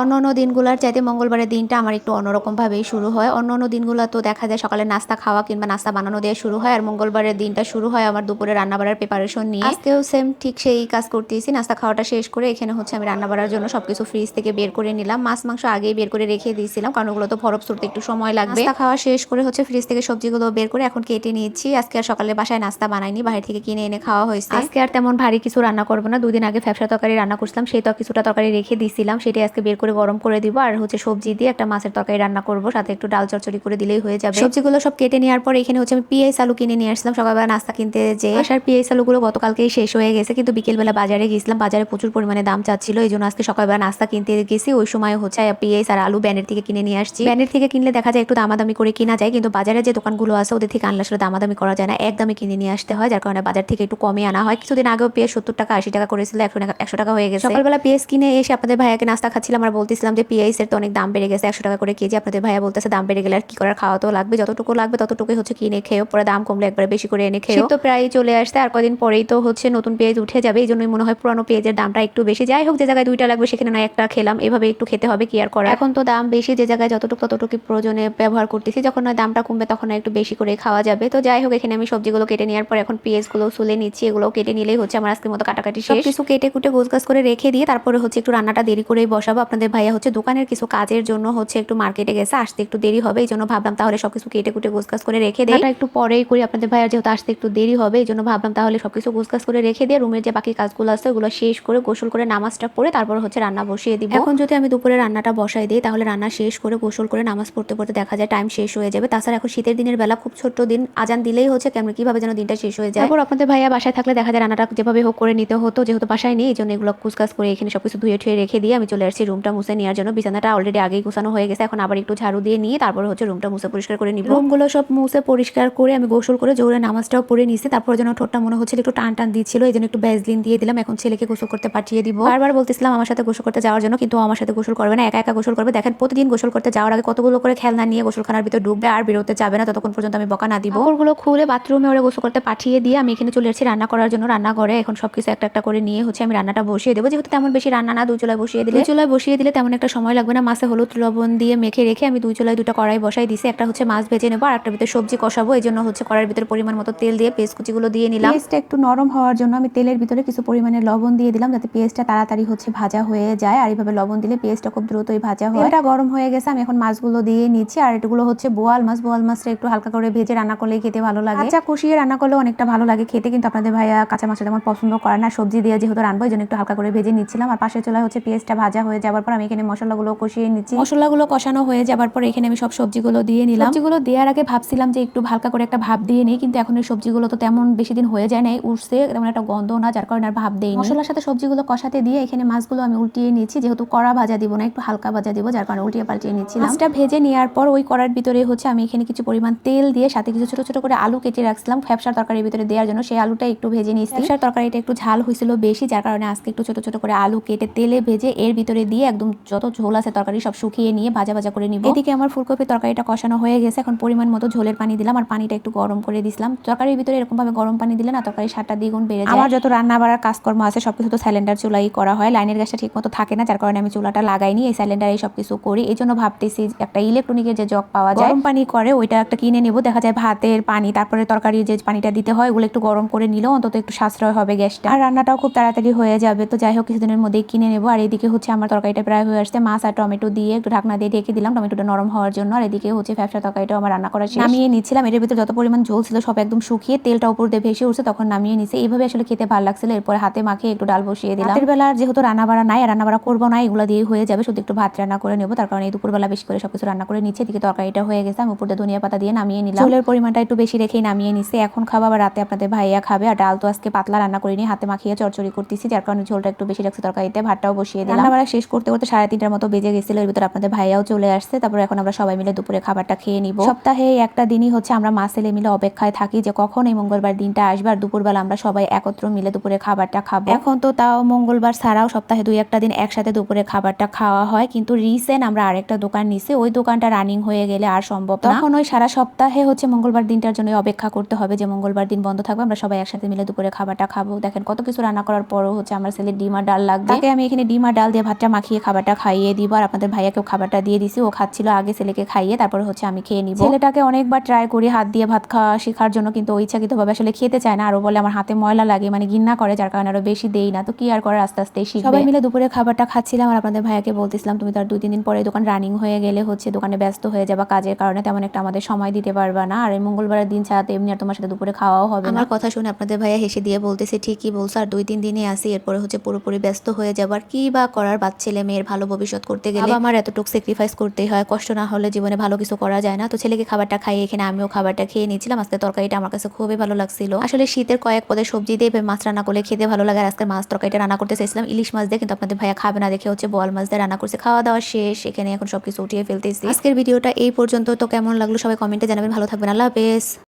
অন্য অন্য দিনগুলোর চাইতে মঙ্গলবারের দিনটা আমার একটু অন্যরকমভাবেই শুরু হয়। অন্য অন্য দিনগুলো তো দেখা যায় সকালে নাস্তা খাওয়া কিংবা নাস্তা বানানো দিয়ে শুরু হয় আর মঙ্গলবারের দিনটা শুরু হয় আমার দুপুরে রান্না বাড়ার প্রিপারেশন নিয়ে। আজকেও সেম ঠিক সেই কাজ করতেছি। নাস্তা খাওয়াটা শেষ করে এখানে হচ্ছে আমি রান্না বাড়ার জন্য সবকিছু ফ্রিজ থেকে বের করে নিলাম। মাছ মাংস আগেই বের করে রেখে দিয়েছিলাম কারণ ওগুলো তো ফরব করতে একটু সময় লাগবে। নাস্তা খাওয়া শেষ করে হচ্ছে ফ্রিজ থেকে সবজিগুলো বের করে এখন কেটে নিয়েছি। আজকে আর সকালে বাসায় নাস্তা বানাইনি বাইরে থেকে কিনে এনে খাওয়া হয়েছে। আজকে আর তেমন ভারী কিছু রান্না করব না। দুদিন আগে ফ্যাপসা তরকারি রান্না করছিলাম সেই তো কিছুটা তরকারি রেখে দিয়েছিলাম সেটাই আজকে বের করে গরম করে দিব। আর হচ্ছে সবজি দিয়ে একটা মাছের তরকারি রান্না করব। সাথে একটু ডাল চচ্চড়ি করে দিলেই হয়ে যাবে। সবজিগুলো সব কেটে নেওয়ার পর এখানে হচ্ছে আমি পিএস আলু কিনে নিয়ে আসলাম সকালবেলা নাস্তা কিনতে যে আসার পিএস আলুগুলো গতকালকেই শেষ হয়ে গেছে। কিন্তু বিকেলবেলা বাজারে গেছিলাম। বাজারে প্রচুর পরিমাণে দাম চাচ্ছিল। এই জন্য আজকে সকালবেলা নাস্তা কিনতে গেছি। ওই সময় হচ্ছে পিএস আর আলু ব্যানের থেকে কিনে নিয়ে আসছি। ব্যানের থেকে কিনলে দেখা যায় একটু দামাদামি করে কিনা যায়। কিন্তু বাজারে যে দোকানগুলো আছে, ওদের থেকে আনলে আসলে দামাদামি করা যায় না। একদমই কিনে নিয়ে আসতে হয়, যার কারণে বাজার থেকে একটু কমে আনা হয়। কিছুদিন আগেও পেঁয়াজ সত্তর টাকা, আশি টাকা করেছিল। একশো টাকা একশো টাকা হয়ে গেছে। সকালবেলা পেঁয়াজ কিনে এসে আপনাদের ভাইয়াকে নাস্তা খাচ্ছিলাম আর বলতেছিলাম যে পেঁয়াজের তো অনেক দাম বেড়ে গেছে একশো টাকা করে কেজি। আপনাদের ভাইয়া বলতেছে দাম বেড়ে গেলে আর কি করার খাওয়া তো লাগবে যতটুকু লাগবে ততটুকুই হচ্ছে কিনে খেয়েও পরে দাম কমলে একবার বেশি করে এনে খেয়েও। তো প্রায় চলে আসছে আর কদিন পরেই তো হচ্ছে নতুন পেঁয়াজ উঠে যাবে এই জন্যই মনে হয় পুরানো পেঁয়াজের দামটা একটু বেশি। যাই হোক যে জায়গায় দুইটা লাগবে সেখানে না একটা খেলাম এভাবে একটু খেতে হবে কি আর করা এখন তো দাম বেশি যে জায়গায় যতটুকু ততটুকু প্রয়োজনে ব্যবহার করতেছি যখন না দামটা কমবে তখন একটু বেশি করে খাওয়া যাবে। তো যাই হোক এখানে আমি সবজিগুলো কেটে নেওয়ার পর এখন পেঁয়াজগুলো সুলে নিচ্ছি এগুলো কেটে নিলেই হচ্ছে আমার আজকের মতো কাটাকাটি শেষ। কিছু কেটে কুটে গোছগাছ করে রেখে দিয়ে তারপরে হচ্ছে একটু রান্নাটা দেরি করেই বসাবো আপনাদের ভাইয়া হচ্ছে দোকানের কিছু কাজের জন্য হচ্ছে একটু মার্কেটে গেছে আসতে একটু দেরি হবে এই জন্য ভাবলাম তাহলে সবকিছু কেটে কুটে গোছগাছ করে রেখে দিই। এটা একটু পরেই করি আপনাদের ভাইয়া যেহেতু আসতে একটু দেরি হবে এই জন্য ভাবলাম তাহলে সবকিছু গোছগাছ করে রেখে দিয়ে রুমের যে বাকি কাজগুলো আছে ওগুলো শেষ করে গোসল করে নামাজটা পড়ে তারপর হচ্ছে রান্না বসিয়ে দিব। এখন যদি আমি দুপুরে রান্নাটা বসাই দিই তাহলে রান্না শেষ করে গোসল করে নামাজ পড়তে পড়তে দেখা যায় টাইম শেষ হয়ে যাবে। তাছাড়া এখন শীতের দিনের বেলা খুব ছোট্ট দিন আজান দিলেই হচ্ছে কেমন কীভাবে যেন দিনটা শেষ হয়ে যায়। তারপর আপনাদের ভাইয়া বাসায় থাকলে দেখা যায় রান্নাটা যেভাবে হোক করে নিতে হতো যেহেতু বাসায় নেই এই জন্য এগুলো কুচকাজ করে এখানে সবকিছু ধুয়ে ঠুয়ে রেখে দিয়ে আমি চলে আসছি রুমটা মুছে নেওয়ার জন্য বিছানাটা অলরেডি আগেই গুছানো হয়ে গেছে। এখন আবার একটু ঝাড়ু দিয়ে নিয়ে তারপর হচ্ছে রুমটা মুছে পরিষ্কার করে নিব। রুমগুলো সব মুছে পরিষ্কার করে আমি গোসল করে জোরে নামাজটাও পড়ে নিছি। তারপর যেন ঠোঁটটা মনে হচ্ছিল একটু টান টান দিচ্ছিল এই জন্য একটু ব্যাজলিন দিয়ে দিলাম। এখন ছেলেকে গোসল করতে পাঠিয়ে দিব। বারবার বলতেছিলাম আমার সাথে গোসল করতে যাওয়ার জন্য কিন্তু আমার সাথে গোসল করবে না। একা একা গোসল করবে। দেখেন প্রতিদিন গোসল করতে যাওয়ার আগে কতগুলো করে খেলনা নিয়ে গোসলখানার ভিতর ডুববে আর বেরোতে যাবে না। ততক্ষণ পর্যন্ত আমি বকা না দিব। ওগুলো খুলে বাথরুমে ওরা গোসল করতে পাঠিয়ে দিয়ে আমি এখানে চলে এসেছি রান্না করার জন্য। রান্না রান্নাঘরে এখন সবকিছু একটা একটা করে নিয়ে হচ্ছে আমি রান্নাটা বসিয়ে দেবো। যেহেতু তেমন বেশি রান্না না দুই চুলায় বসিয়ে দিলে। চুলায় বসিয়ে দিলে তেমন একটা সময় লাগবে না। মাছে হলুদ লবণ দিয়ে মেখে রেখে আমি দুই চুলায় দুটো কড়াই বসাই দিছি। একটা হচ্ছে মাছ ভেজে নেব আর একটা ভিতরে সবজি কষাবো। এই জন্য হচ্ছে কড়াইয়ের ভিতরে পরিমাণ মতো তেল দিয়ে পেস্ট কুচিগুলো দিয়ে নিলাম। পেস্টটা একটু নরম হওয়ার জন্য আমি তেলের ভিতরে কিছু পরিমাণে লবণ দিয়ে দিলাম যাতে পেস্টটা তাড়াতাড়ি হচ্ছে ভাজা হয়ে যায়। আর এইভাবে লবণ দিলে পেস্টটা খুব দ্রুতই ভাজা হয়। এটা গরম হয়ে গেছে আমি এখন মাছগুলো দিয়ে নিচ্ছি। আর এগুলো হচ্ছে বোয়াল মাছ। বোয়াল মাছটা একটু হালকা করে ভেজে রান্না করলে খেতে ভালো লাগে। কাঁচা কষিয়ে রান্না করলে অনেকটা ভালো লাগে খেতে। কিন্তু আপনাদের ভাইয়া কাঁচা মাছটা তেমন পছন্দ করে না। সবজি দিয়ে যেহেতু রানবো এই জন্য একটু হালকা করে ভেজে নিচ্ছিলাম। আর পাশে চলে হচ্ছে পেঁয়াজটা ভাজা হয়ে যাওয়ার পর আমি এখানে মশলাগুলো কষিয়ে নিচ্ছি। মশলাগুলো কষানো হয়ে যাওয়ার পর এখানে আমি সব সবজিগুলো দিয়ে নিলাম। সবজিগুলো দেওয়ার আগে ভাবছিলাম যে একটু হালকা করে একটা ভাব দিয়ে নিই কিন্তু এখন এই সবজিগুলো তো তেমন বেশি দিন হয়ে যায় না উঠছে তেমন একটা গন্ধ না যার কারণে আর ভাব দেই মশলার সাথে সবজিগুলো কষাতে দিয়ে এখানে মাছগুলো আমি উল্টিয়ে নিচ্ছি যেহেতু কড়া ভাজা দিব না একটু হালকা ভাজা দিব যার কারণে উল্টিয়ে পাল্টিয়ে নিচ্ছি মাছটা ভেজে নেওয়ার পর ওই কড়ার ভিতরে হচ্ছে আমি এখানে কিছু পরিমাণ তেল দিয়ে সাথে কিছু ছোট ছোট করে আলু কেটে রাখছিলাম ফ্যাপসার তরকারির ভিতরে দেওয়ার জন্য। সেই আলুটা একটু ভেজে নিচ্ছি ফ্যাপসার তরকারিটা একটু ঝাল হয়েছিল বেশি যার কারণে আজকে একটু ছোট ছোট করে আলু কেটে তেলে ভেজে এর ভিতরে দিয়ে একদম যত ঝোল আছে তরকারি সব শুকিয়ে নিয়ে ভাজা ভাজা করে নিব। এদিকে আমার ফুলকপি তরকারিটা কষানো হয়ে গেছে এখন পরিমাণ মতো ঝোলের পানি দিলাম আর পানিটা একটু গরম করে দিলাম তরকারির ভিতরে এরকম ভাবে গরম পানি দিলে না তরকারি সাতটা দ্বিগুণ বেড়ে যায়। আমার যত রান্না বাড়ার কাজকর্ম আছে সবকিছু তো সিলিন্ডার চুলাই করা হয় লাইনের গ্যাসটা ঠিক মতো থাকে না যার কারণে আমি চুলাটা লাগাইনি এই সিলিন্ডার এই সবকিছু করি। এই জন্য ভাবতেছি একটা ইলেকট্রনিকের যে জগ পাওয়া যায় গরম পানি করে ওইটা একটা কিনে নেব দেখা যায় ভাতের পানি তারপরে তরকারির যে পানিটা দিতে হয় ওগুলো একটু গরম করে নিলেও অন্তত একটু সাশ্রয় হবে গ্যাসটা। আর রান্নাটাও খুব তাড়াতাড়ি হয়ে যাবে তো যাই হোক কিছুদিনের মধ্যেই কিনে নেব। আর এদিকে হচ্ছে আমার তরকারিটা প্রায় হয়ে আসছে। মাছ আর টমেটো দিয়ে একটু ঢাকনা দিয়ে ঢেকে দিলাম। টমেটোটা নরম হওয়ার জন্য। আর এদিকে হচ্ছে ফ্যাপসা তরকারিটাও আমার রান্না করা শেষ। নামিয়ে নিচ্ছিলাম। এর ভিতরে যত পরিমাণ ঝোল ছিল সব একদম শুকিয়ে তেলটা উপর দিয়ে ভেসে উঠছে তখন নামিয়ে নিছে। এইভাবে আসলে খেতে ভালো লাগছিল। এরপরে হাতে মাখিয়ে একটু ডাল বসিয়ে দিলাম। রাতের বেলা যেহেতু রান্না বাড়া নাই আর রান্না বাড়া করব না এগুলো দিয়ে হয়ে যাবে। শুধু একটু ভাত রান্না করে নেব। তার কারণে এই দুপুরবেলা বেশি করে সবকিছু রান্না করে নিচ্ছে। এদিকে তরকারিটা হয়ে গেছে। আমি উপর দিয়ে ধনিয়া পাতা দিয়ে নামিয়ে নিলাম। ঝোলের পরিমাণটা একটু বেশি রেখেই নামিয়ে নিচ্ছে এখন খাওয়া আবার রাতে আপনাদের ভাইয়া খাবে। আর ডাল তো আজকে পাতলা রান্না করিনি। হাতে মাখিয়ে চরচড়ি করতেছি। যার কারণে ঝোলটা একটু বেশি রাখছে তরকারিতে। ভাতটাও বসিয়ে দিলাম। রান্না বাড়া শেষ করতে করতে সাড়ে তিনটার মতো বেজে গেছিল, এর ভিতরে আপনাদের ভাইয়াও চলে আসছে, তারপর এখন আমরা সবাই মিলে দুপুরে খাবারটা খেয়ে নিব। সপ্তাহে একটা দিনই হচ্ছে আমরা মা ছেলে মিলে অপেক্ষায় থাকি যে কখন এই মঙ্গলবার দিনটা আসবে, আর দুপুরবেলা আমরা সবাই একত্র মিলে দুপুরে খাবারটা খাব। এখন তো তাও মঙ্গলবার ছাড়াও সপ্তাহে দুই একটা দিন একসাথে দুপুরে খাবারটা খাওয়া হয়, কিন্তু রিসেন্ট আমরা আরেকটা দোকান নিছি, ওই দোকানটা রানিং হয়ে গেলে আর সম্ভব তখন ওই সারা সপ্তাহে হচ্ছে মঙ্গলবার দিনটার জন্য অপেক্ষা করতে হবে যে মঙ্গলবার দিন বন্ধ থাকবে, আমরা সবাই একসাথে মিলে দুপুরে খাবারটা খাব। দেখেন কত কিছু রান্না করার পরও হচ্ছে আমার ছেলে ডিম ডাল লাগবে। আমি এখানে ডিম ডাল দিয়ে ভাতটা মাখিয়ে খাবারটা খাইয়ে দিব আর আপনাদের ভাইয়াকেও খাবারটা দিয়ে দিছি। ও খাচ্ছিল আগে ছেলেকে খাইয়ে তারপরে হচ্ছে আমি খেয়ে নিব। ছেলেটাকে অনেকবার ট্রাই করি হাত দিয়ে ভাত খাওয়া শেখার জন্য কিন্তু ও ইচ্ছাকৃতভাবে আসলে খেতে চায় না। আরও বলে আমার হাতে ময়লা লাগে মানে ঘিন্না করে যার কারণে আরও বেশি দেই না। তো কি আর করে আস্তে আস্তে শিখবে। সবাই মিলে দুপুরে খাবারটা খাচ্ছিলাম আর আপনাদের ভাইয়াকে বলতেছিলাম তুমি তার দুই তিন দিন পরে দোকান রানিং হয়ে গেলে হচ্ছে দোকানে ব্যস্ত হয়ে যাবা কাজের কারণে তেমন একটা আমাদের সময় দিতে পারবা না। আর এই মঙ্গলবারের দিন ছাড়া তো এমনি আর তোমার সাথে দুপুরে খাওয়াও হবে আমার কথা শুনে আপনাদের ভাইয়া হেসে দিয়ে বলতেছে ঠিকই বলছো আর দুই তিন দিনই আসি এরপরে হচ্ছে পুরোপুরি ব্যস্ত হয়ে যাবার কি বা করার? বাচ্চা ছেলে মেয়ের ভালো ভবিষ্যৎ করতে গেলে আমার এতটুকু স্যাক্রিফাইস করতেই হয়। কষ্ট না হলে জীবনে ভালো কিছু করা যায় না। তো ছেলেকে খাবারটা খাইয়ে এখানে আমিও খাবারটা খেয়ে নিয়েছিলাম। আজকে তরকারিটা আমার কাছে খুবই ভালো লাগছিল। আসলে শীতের কয়েক পদের সবজি দিয়ে মাছ রান্না করলে খেতে ভালো লাগে। আজকে মাছ তরকারিটা রান্না করতে চাইছিলাম ইলিশ মাছ দিয়ে, কিন্তু আপনাদের ভাইয়া খাবে না দেখে হচ্ছে বল মাছ দিয়ে রান্না করছে। খাওয়া দাওয়া শেষ। এখানে এখন সবকিছু উঠিয়ে ফেলতেছি। আজকের ভিডিওটা এই পর্যন্ত। তো কেমন লাগল সবাই কমেন্টে জানাবেন। ভালো থাকবেন। আল্লাহ হাফেজ।